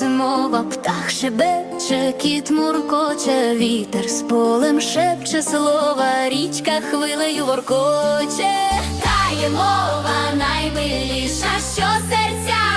мова, птах шебече, кіт муркоче, вітер з полем шепче слова, річка хвилею воркоче, Тає мова наймиліша, що серця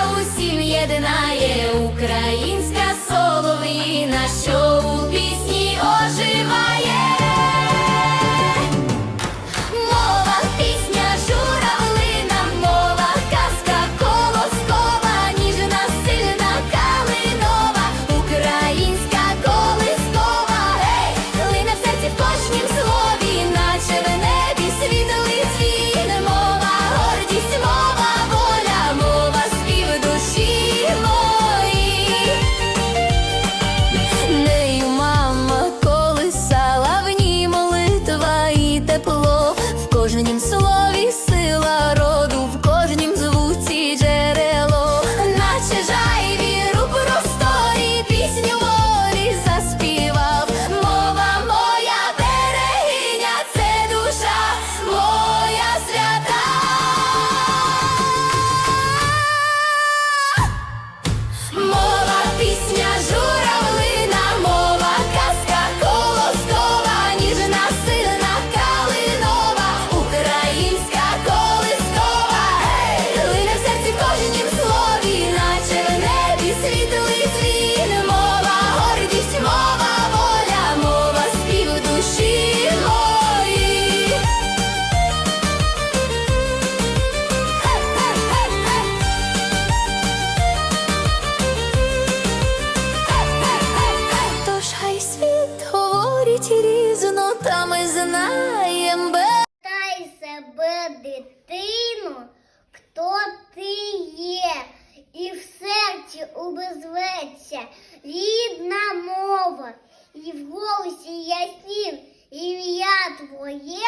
без Тай себе, дитину, хто ти є, і в серці убезветься рідна мова, і в голосі яснім ім'я твоє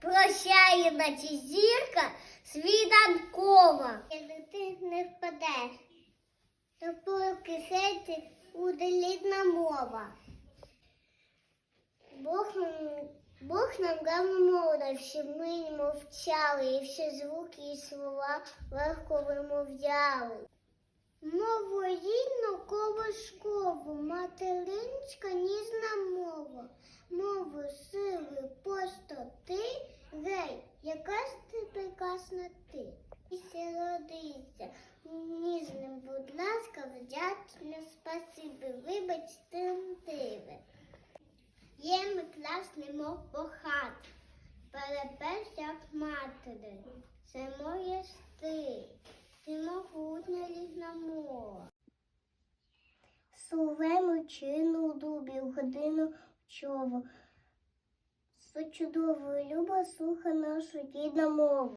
прощає, наче зірка світанкова. Якщо ти не впадеш, то поки серці буде рідна мова. Бог Бог нам дав мову, щоб ми не мовчали, і всі звуки і слова легко вимовляли. Мову рідну колошкову, материнська ніжна мова, мову сили, простоти, гей, яка ж ти прекрасна ти. І родиться, ніжним, будь ласка, вдячне спасибі, вибачте, диви. Є ми класний мов похат, перепеш як матері, це моє ти, ти могутня рідна мова. Словемо чину дубі, в годину чову, чудовою люба слуха нашу рідна мова.